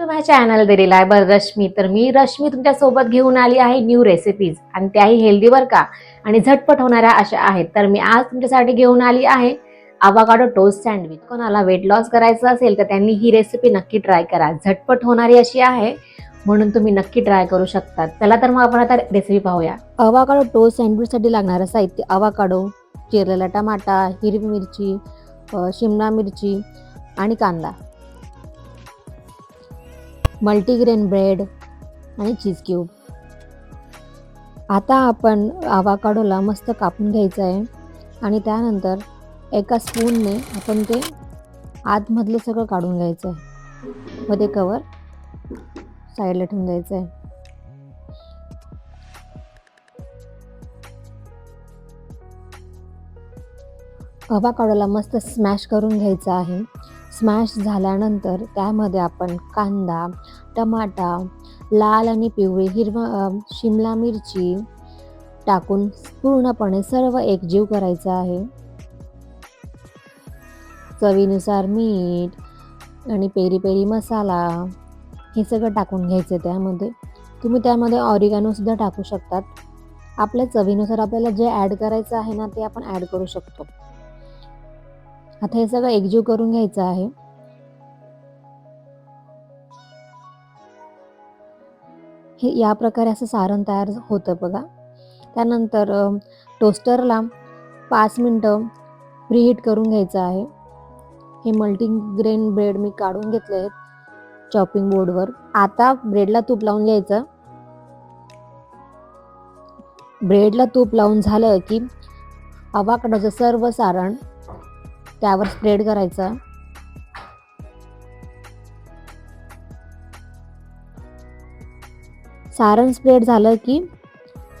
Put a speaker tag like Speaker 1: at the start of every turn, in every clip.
Speaker 1: To my channel the reliable Rashmi. तर मी रश्मी तुमच्यासोबत घेऊन आली आहे न्यू रेसिपीज आणि त्याही हेल्दी बर का? आणि झटपट होणाऱ्या अशा आहेत. तर मी आज तुमच्यासाठी घेऊन आली आहे आवाकाडो टोस्ट सँडविच कोणाला वेट लॉस करायचं असेल तर त्यांनी ही रेसिपी नक्की ट्राय करा. झटपट होणारी अशी आहे. म्हणून तुम्ही नक्की ट्राय करू शकता. चला तर मग आपण आता रेसिपी पाहूया. अवाकाडो टोस्ट सँडविचसाठी लागणारं साहित्य अवाकाडो चिरलेला टमाटा हिरवी मिरची शिमला मिरची आणि कांदा. मल्टीग्रेन ब्रेड आणि चीज क्यूब. आता आपण आवाकाडोला मस्त कापून घ्यायचं आहे. आणि त्यानंतर एका स्पूनने आपण ते आतमधलं सगळं काढून घ्यायचं आहे. व ते कवर साईडला ठेवून द्यायचं आहे. अवाकाडोला मस्त स्मॅश करून घ्यायचं आहे. स्मॅश झाल्यानंतर त्यामध्ये आपण कांदा टमाटा लाल आणि पिवळी हिरवा शिमला मिरची टाकून पूर्णपणे सर्व एकजीव करायचं आहे. चवीनुसार मीठ आणि पेरी पेरी मसाला हे सगळं टाकून घ्यायचं त्यामध्ये. तुम्ही त्यामध्ये ऑरिगॅनोसुद्धा टाकू शकतात. आपल्या चवीनुसार आपल्याला जे ॲड करायचं आहे ना ते आपण ॲड करू शकतो. आता हे सगळं एकजीव करून घ्यायचं आहे. हे या प्रकारे असं सारण तयार होतं बघा. त्यानंतर टोस्टरला पाच मिनटं प्रीहीट करून घ्यायचं आहे. हे मल्टीग्रेन ब्रेड मी काढून घेतले आहेत चॉपिंग बोर्डवर आता ब्रेडला तूप लावून घ्यायचं. ब्रेडला तूप लावून झालं की अवाकडोचं सर्व सारण त्यावर स्प्रेड करायचं. सारण स्प्रेड झालं की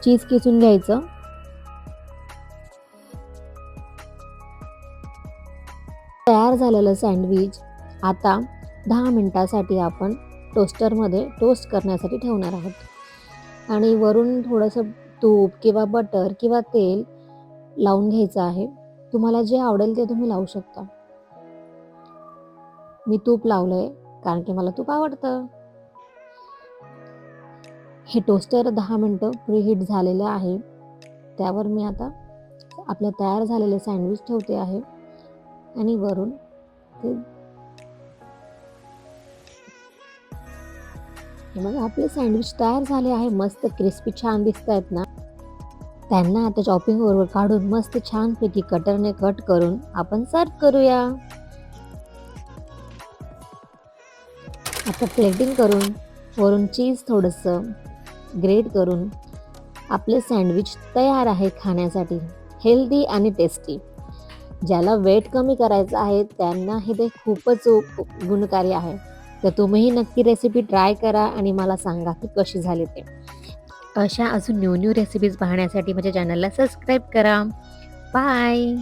Speaker 1: चीज किसून घ्यायचं. तयार झालेलं सँडविच आता दहा मिनटासाठी आपण टोस्टरमध्ये टोस्ट करण्यासाठी ठेवणार आहोत. आणि वरून थोडंसं तूप किंवा बटर किंवा तेल लावून घ्यायचं आहे. तुम्हाला जे आवडेल ते तुम्ही लावू शकता. मी तूप लावलंय कारण की मला तूप आवडतं. हे टोस्टर दहा मिनटं प्रीहीट झालेलं आहे. त्यावर मी आता आपलं तयार झालेले सँडविच ठेवते आहे. आणि वरून ते मग आपले सँडविच तयार झाले आहे. मस्त क्रिस्पी छान दिसत आहेत ना. त्यांना आता चॉपिंग काढून मस्त छानपैकी कटरने कट करून आपण सर्व करूया. आता प्लेटिंग करून वरून चीज थोडंसं ग्रेट करून आपले सँडविच तयार आहे खाण्यासाठी हेल्दी आणि टेस्टी ज्याला वेट कमी करायचं आहे त्यांना हे ते खूपच गुणकारी आहे. तर तुम्हीही नक्की रेसिपी ट्राय करा आणि मला सांगा की कशी झाली ते. अशा अजून न्यू न्यू रेसिपीज पाहण्यासाठी माझ्या चॅनलला सबस्क्राईब करा. बाय